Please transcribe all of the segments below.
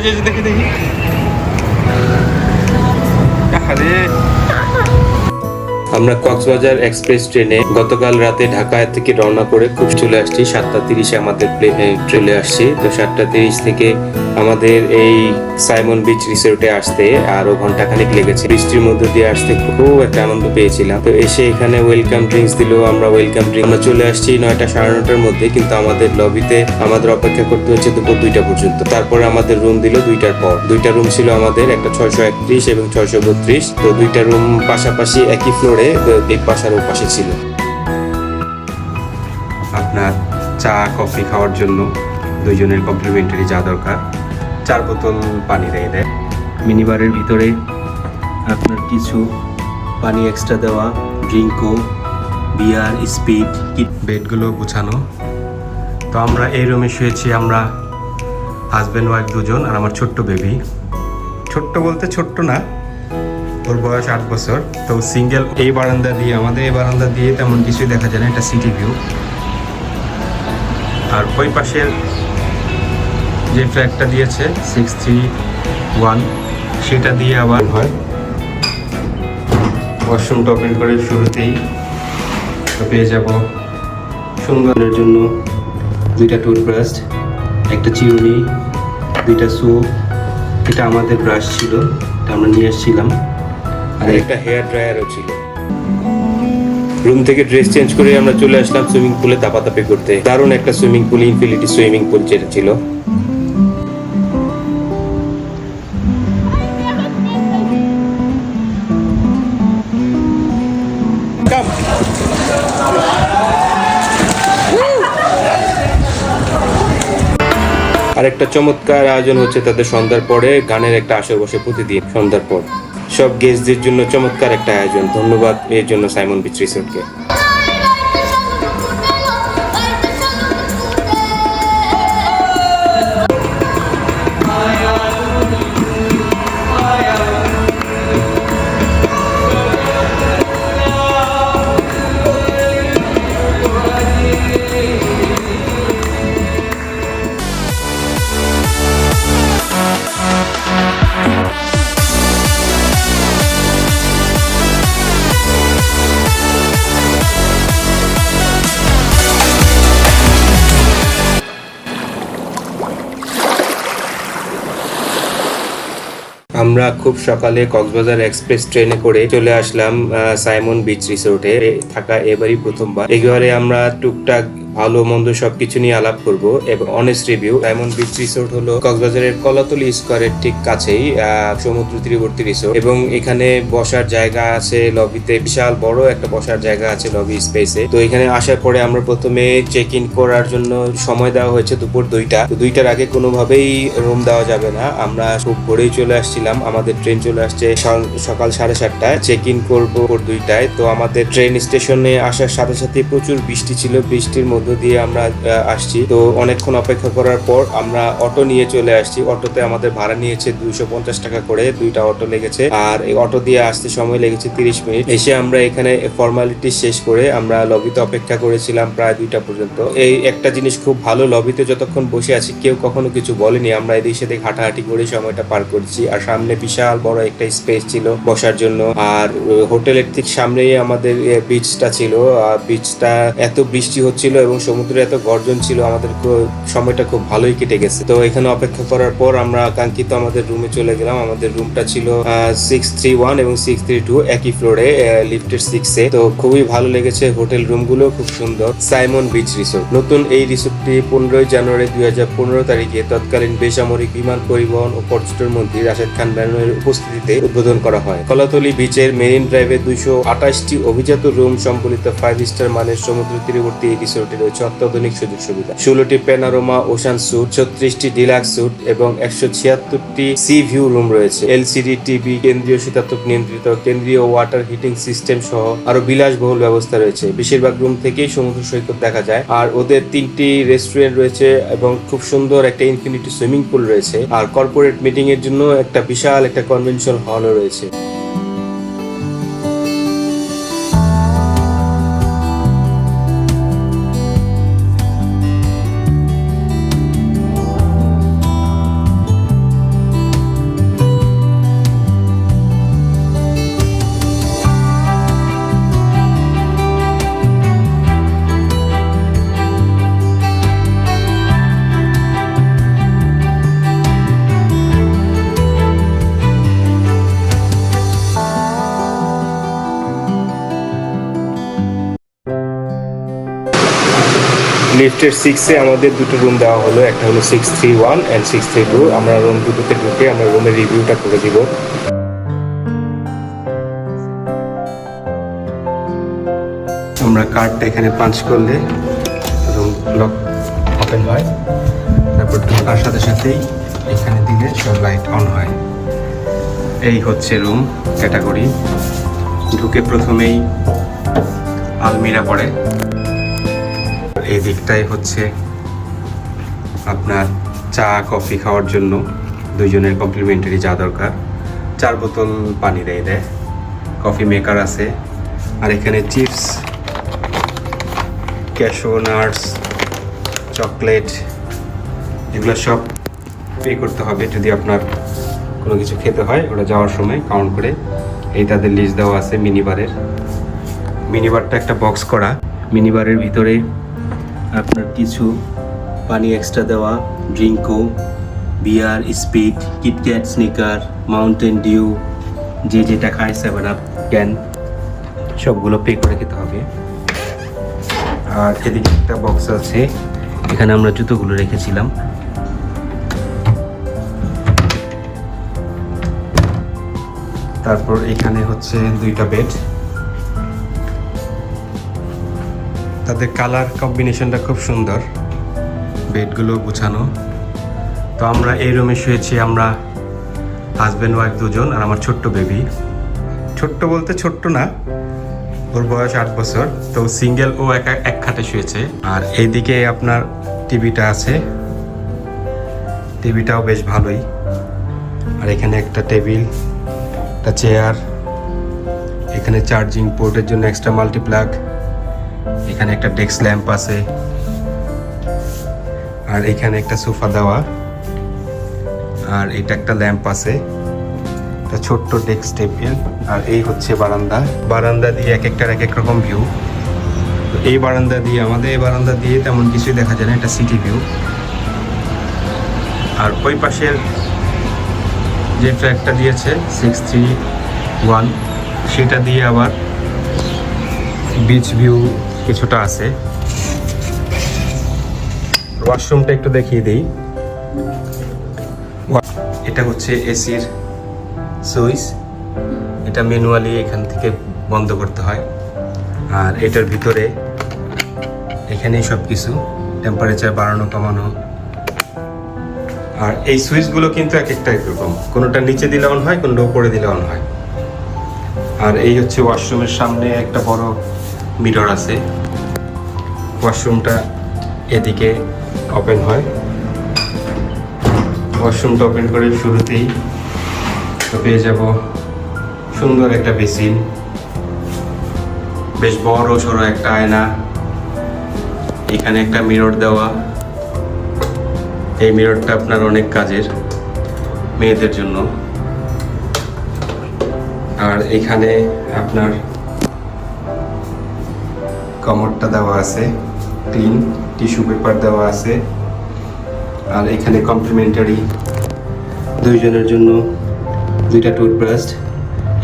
যে, দেখি দেখা। আরে আমরা কক্সবাজার এক্সপ্রেস ট্রেনে গতকাল রাতে ঢাকা থেকে রওনা করে খুব চলে আসছি। সাতটা তিরিশে আমাদের ট্রেনে আসছি। তো সাতটা তিরিশ থেকে আমাদের এই সাইমন বিচ রিসোর্টে আসতে আরও ঘণ্টা খানিক লেগেছে। বৃষ্টির মধ্যে দিয়ে আসতে খুব একটা আনন্দ পেয়েছিলাম। তো এসে এখানে ওয়েলকাম ড্রিঙ্কস দিল, আমরা ওয়েলকাম ড্রিঙ্ক আমরা চলে আসছি নয়টা সাড়ে নটার মধ্যে, কিন্তু আমাদের লবিতে আমাদের অপেক্ষা করতে হচ্ছে দুপুর দুইটা পর্যন্ত। তারপরে আমাদের রুম দিল দুইটার পর। দুইটা রুম ছিল আমাদের একটা ছয়শো একত্রিশ এবং ছয়শো বত্রিশ। তো দুইটা রুম পাশাপাশি একই ফ্লোরে এই পাশার পাশে ছিল। আপনার চা, কফি খাওয়ার জন্য দুইজনের কমপ্লিমেন্টারি যা দরকার। চার বোতল পানি দেয় দেয় মিনিবারের ভিতরে আপনার কিছু পানি এক্সট্রা দেওয়া ড্রিঙ্কও বিয়ার স্পিড কিট বেডগুলো গুছানো। তো আমরা এই রুমে শুয়েছি, আমরা হাজব্যান্ড ওয়াইফ দুজন আর আমার ছোট্ট বেবি ছোট্ট বলতে ছোট্ট না ওর বয়স আট বছর। তো সিঙ্গেল এই বারান্দা দিয়ে, আমাদের এই বারান্দা দিয়ে তেমন কিছুই দেখা যায় না, এটা সিটি ভিউ আর ওই পাশের যে ফ্ল্যাটটা দিয়েছে সিক্স থ্রি ওয়ান সেটা দিয়ে আবার হয় ওয়াশরুমটা ওপেন করে শুরুতেই পেয়ে যাব সুন্দরের জন্য দুইটা টুথব্রাশ একটা চিরুনি দুইটা সুপ এটা আমাদের ব্রাশ ছিল, এটা আমরা নিয়ে এসেছিলাম। আর একটা হেয়ার ড্রায়ারও ছিল। রুম থেকে ড্রেস চেঞ্জ করে আমরা চলে আসলাম সুইমিং পুলে তাপাতাপি করতে। দারুণ একটা swimming pool, infinity swimming pool যেটা ছিল। আর একটা চমৎকার আয়োজন হচ্ছে তাদের সন্ধ্যার পরে, গানের একটা আসর বসে প্রতিদিন সন্ধ্যার পর। সব গেস্টদের জন্য চমৎকার একটা আয়োজন। ধন্যবাদ এর জন্য সাইমন বিচ রিসোর্টকে আমরা খুব সকালে কক্সবাজার এক্সপ্রেস ট্রেনে করে চলে আসলাম সাইমন বিচ রিসোর্টে। থাকা এবারই প্রথমবার। এবারে আমরা টুকটাক ভালো মন্দ সবকিছু নিয়ে আলাপ করব এবং honest review Saimon beach resort হলো কক্সবাজারের কলাতলি স্কোয়ারের ঠিক কাছেই সমুদ্র তীরবর্তী রিসোর্ট এবং এখানে বসার জায়গা আছে লবিতে বিশাল বড় একটা বসার জায়গা আছে লবি স্পেসে তো এখানে আসার পরে আমরা প্রথমে চেক ইন করার জন্য সময় দেওয়া হয়েছে দুপুর দুইটা। তো দুইটার আগে কোনোভাবেই রুম দেওয়া যাবে না। আমরা খুব ভোরেই চলে আসছিলাম। আমাদের ট্রেন চলে আসছে সকাল সাড়ে সাতটায়। চেক ইন করব দুইটায়। তো আমাদের ট্রেন স্টেশনে আসার সাথে সাথে প্রচুর বৃষ্টি ছিল। বৃষ্টির মধ্য দিয়ে আমরা আসছি। তো অনেকক্ষণ অপেক্ষা করার পর আমরা অটো নিয়ে চলে আসছি। অটোতে আমাদের ভাড়া নিয়েছে দুইশো পঞ্চাশ টাকা করে। দুইটা অটো লেগেছে। আর এই অটো দিয়ে আসতে সময় লেগেছে তিরিশ মিনিট। এসে আমরা এখানে ফর্মালিটি শেষ করে আমরা লবিতে অপেক্ষা করেছিলাম প্রায় দুইটা পর্যন্ত। এই একটা জিনিস খুব ভালো, লবিতে যতক্ষণ বসে আছি কেউ কখনো কিছু বলেনি। আমরা এদিক সেদিক হাঁটাহাঁটি করে সময়টা পার করছি। আর সামনে বিশাল বড় একটা স্পেস ছিল বসার জন্য। আর হোটেলের ঠিক সামনেই আমাদের বিচটা ছিল। আর বিচটা এত বৃষ্টি হচ্ছিল এবং সমুদ্রে এত গর্জন ছিল, আমাদের সময়টা খুব ভালোই কেটে গেছে। তো এখানে অপেক্ষা করার পর আমরা কাঙ্ক্ষিত আমাদের রুমে চলে গেলাম। আমাদের রুমটা ছিল সিক্স থ্রি ওয়ান এবং সিক্স থ্রি টু একই ফ্লোরে লিফটের সিক্সে তো খুবই ভালো লেগেছে হোটেল রুমগুলো খুব সুন্দর। সাইমন বিচ রিসোর্ট নতুন এই রিসোর্টটি পনেরোই জানুয়ারি দুই হাজার পনেরো তারিখে তৎকালীন বেসামরিক বিমান পরিবহন ও পর্যটন মন্ত্রী রাশেদ খান ব্যানের উপস্থিতিতে উদ্বোধন করা হয়। কলাতলি বিচের মেরিন ড্রাইভে দুইশো আঠাশটি অভিজাত রুম সম্বলিত ফাইভ স্টার মানের সমুদ্র তীরবর্তী এই রিসোর্টে রয়েছে অত্যাধুনিক সুযোগ সুবিধা। ষোলোটি প্যানারোমা ওশান স্যুট ছত্রিশটি ডিলাক্স স্যুট এবং একশো ছিয়াত্তরটি সি ভিউ রুম রয়েছে। এলসিডি টিভি কেন্দ্রীয় শীতাতপ নিয়ন্ত্রিত, কেন্দ্রীয় ওয়াটার হিটিং সিস্টেম সহ আরও বিলাসবহুল ব্যবস্থা রয়েছে। বেশিরভাগ রুম থেকেই সমুদ্র সৈকত দেখা যায়। আর ওদের তিনটি রেস্টুরেন্ট রয়েছে এবং খুব সুন্দর একটা ইনফিনিটি সুইমিং পুল রয়েছে। আর কর্পোরেট মিটিং এর জন্য একটা বিশাল একটা কনভেনশন হলও রয়েছে। লিফটের সিক্সে আমাদের দুটো রুম দেওয়া হলো। একটা হলো six three one and six three two আমরা রুম দুটোতে ঢুকে আমরা রুমের রিভিউটা করে দিব। আমরা কার্ডটা এখানে পাঞ্চ করলে রুম লক ওপেন হয়। তারপর ঢোকার সাথে সাথেই এখানে দিলে সব লাইট অন হয়। এই হচ্ছে রুম ক্যাটাগরি ঢুকে প্রথমেই আলমিরা পড়ে। এই দিকটাই হচ্ছে আপনার চা, কফি খাওয়ার জন্য দুইজনের কমপ্লিমেন্টারি যা দরকার। চার বোতল পানি দেয় দেয়। কফি মেকার আছে। আর এখানে চিপস ক্যাশো নাটস চকলেট এগুলো সব পে করতে হবে যদি আপনার কোনো কিছু খেতে হয়। ওটা যাওয়ার সময় কাউন্ট করে। এই তাদের লিস্ট দেওয়া আছে মিনিবারের মিনিবারটা একটা বক্স করা। মিনিবারের ভিতরে আপনার কিছু পানি এক্সট্রা দেওয়া, ড্রিঙ্কও, beer, speed KitKat snicker, Mountain Dew, যে যেটা খায় সেভেন আপ ক্যান সবগুলো পে করে খেতে হবে। আর এদিকে একটা বক্স আছে, এখানে আমরা জুতোগুলো রেখেছিলাম। তারপর এখানে হচ্ছে দুইটা বেড তাদের কালার কম্বিনেশনটা খুব সুন্দর। বেডগুলো গুছানো। তো আমরা এই রুমে শুয়েছি, আমরা হাজব্যান্ড ওয়াইফ দুজন আর আমার ছোট্ট বেবি ছোট্ট বলতে ছোট্ট না, ওর বয়স আট বছর। তো সিঙ্গেল ও এক এক খাটে শুয়েছে। আর এইদিকে আপনার টিভিটা আছে। টিভিটাও বেশ ভালোই। আর এখানে একটা টেবিল একটা চেয়ার এখানে চার্জিং পোর্টের জন্য এক্সট্রা মাল্টিপ্লাগ এখানে একটা ডেস্ক ল্যাম্প আছে। আর এখানে একটা সোফা দেওয়া। আর এটা একটা ল্যাম্প আছে। একটা ছোট্ট ডেস্ক টেবিল আর এই হচ্ছে বারান্দা। বারান্দা দিয়ে এক একটার এক এক রকম ভিউ তো এই বারান্দা দিয়ে আমাদের, এই বারান্দা দিয়ে তেমন কিছুই দেখা যায় না এটা সিটি ভিউ আর ওই পাশের যে ট্র্যাকটা দিয়েছে সিক্স থ্রি ওয়ান সেটা দিয়ে আবার বিচ ভিউ কিছুটা আছে। ওয়াশরুমটা একটু দেখিয়ে দিই। এটা হচ্ছে এসির সুইচ। এটা ম্যানুয়ালি এখান থেকে বন্ধ করতে হয়। আর এটার ভিতরে এখানেই সব কিছু টেম্পারেচার বাড়ানো, কমানো। আর এই সুইচগুলো কিন্তু এক একটা একরকম কোনোটা নিচে দিলে অন হয়, কোনোটা উপরে দিলে অন হয়। আর এই হচ্ছে ওয়াশরুমের সামনে একটা বড় মিরর আছে। ওয়াশরুমটা এদিকে ওপেন হয়। ওয়াশরুমটা ওপেন করে শুরুতেই পেয়ে যাব সুন্দর একটা বেসিন। বেশ বড় সড়ো একটা আয়না। এখানে একটা মিরর দেওয়া। এই মিররটা আপনার অনেক কাজের মেয়েদের জন্য। আর এখানে আপনার কমরটা দেওয়া আছে ক্লিন টিস্যু পেপার দেওয়া আছে, আর এখানে কমপ্লিমেন্টারি দুইজনের জন্য দুইটা টুথব্রাশ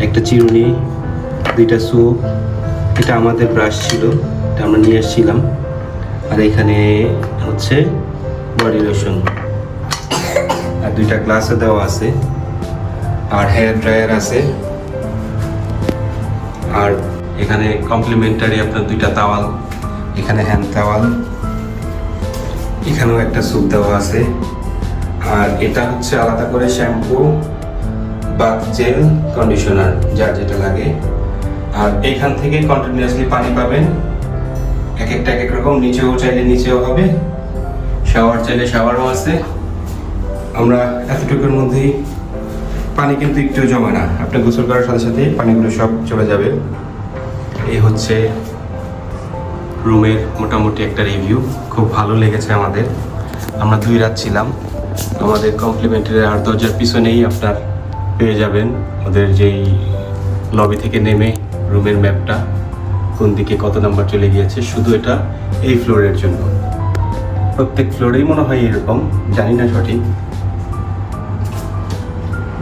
একটা চিরুনি, দুইটা সোপ এটা আমাদের ব্রাশ ছিল, এটা আমরা নিয়ে এসেছিলাম আর এখানে হচ্ছে বডি লোশন আর দুইটা গ্লাসও দেওয়া আছে, আর হেয়ার ড্রায়ার আছে, আর এখানে কমপ্লিমেন্টারি আপনার দুইটা তাওয়াল, এখানে হ্যান্ড তাওয়াল, এখানেও একটা স্যুপ দেওয়া আছে। আর এটা হচ্ছে আলাদা করে শ্যাম্পু বাথ জেল কন্ডিশনার যার যেটা লাগে। আর এইখান থেকে কন্টিনিউয়াসলি পানি পাবেন। এক একটা এক এক রকম, নিচেও চাইলে নিচেও হবে। শাওয়ার চাইলে শাওয়ারও আছে। আমরা এতটুকুর মধ্যেই পানি কিন্তু একটু জমে না। আপনি গোসল করার সাথে সাথে পানিগুলো সব চলে যাবে। এই হচ্ছে রুমের মোটামুটি একটা রিভিউ খুব ভালো লেগেছে আমাদের। আমরা দুই রাত ছিলাম। আমাদের কমপ্লিমেন্টারি আর দরজার পিছনেই আপনার পেয়ে যাবেন ওদের যেই লবি থেকে নেমে রুমের ম্যাপটা কোন দিকে কত নাম্বার চলে গিয়েছে। শুধু এটা এই ফ্লোরের জন্য। প্রত্যেক ফ্লোরেই মনে হয় এরকম, জানি না সঠিক।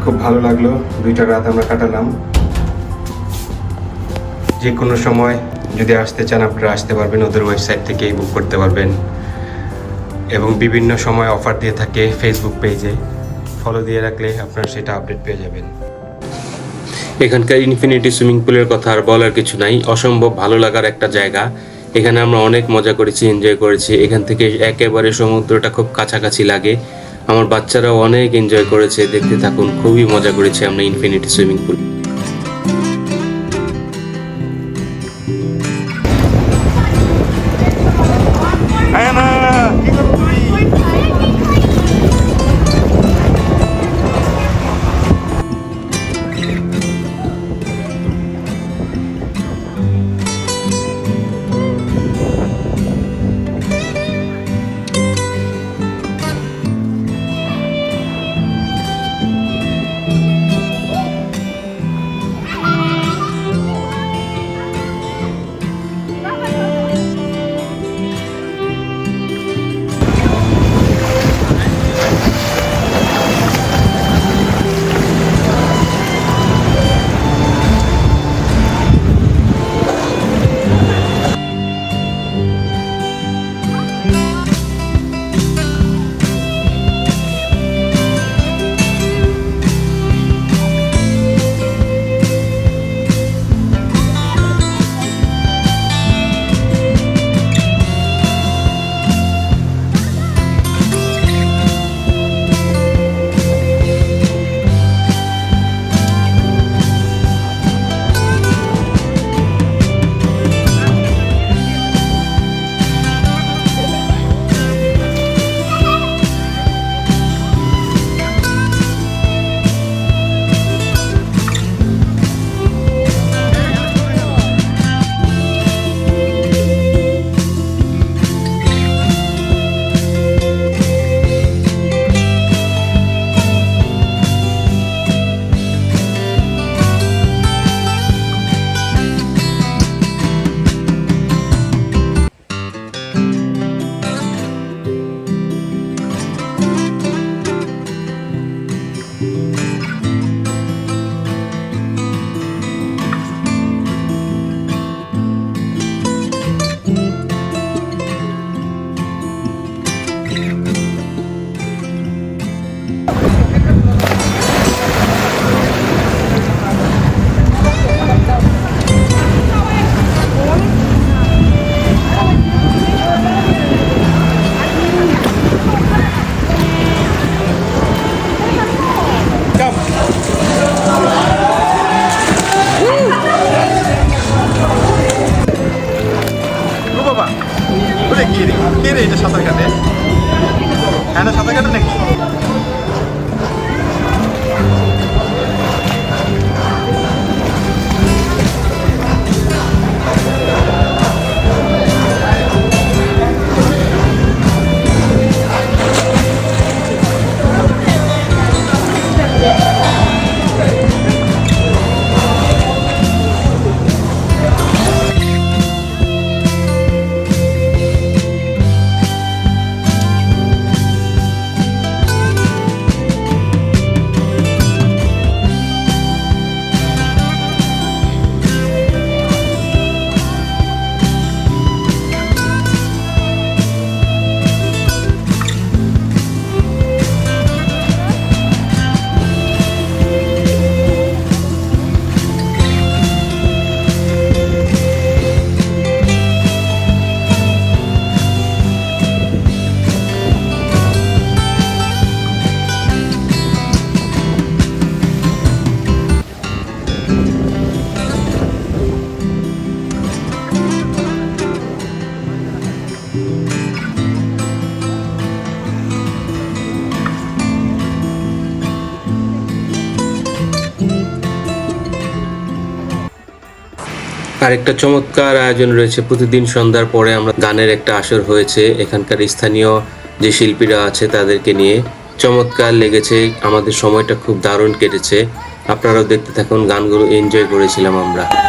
খুব ভালো লাগল। দুইটা রাত আমরা কাটালাম। যে কোনো সময় যদি আসতে চান, আপনারা আসতে পারবেন। ওদের ওয়েবসাইট থেকেই বুক করতে পারবেন। এবং বিভিন্ন সময় অফার দিয়ে থাকে ফেসবুক পেজে ফলো দিয়ে রাখলে আপনারা সেটা আপডেট পেয়ে যাবেন। এখানকার ইনফিনিটি সুইমিং পুলের কথা আর বলার কিছু নাই। অসম্ভব ভালো লাগার একটা জায়গা। এখানে আমরা অনেক মজা করেছি এনজয় করেছি। এখান থেকে একেবারে সমুদ্রটা খুব কাছাকাছি লাগে। আমার বাচ্চারাও অনেক এনজয় করেছে। দেখতে থাকুন, খুবই মজা করেছি আমরা ইনফিনিটি সুইমিং পুল আরেকটা চমৎকার আয়োজন রয়েছে। প্রতিদিন সন্ধ্যার পরে আমরা গানের একটা আসর হয়েছে। এখানকার স্থানীয় যে শিল্পীরা আছে তাদেরকে নিয়ে চমৎকার লেগেছে। আমাদের সময়টা খুব দারুণ কেটেছে। আপনারাও দেখতে থাকুন, গানগুলো এনজয় করেছিলাম আমরা।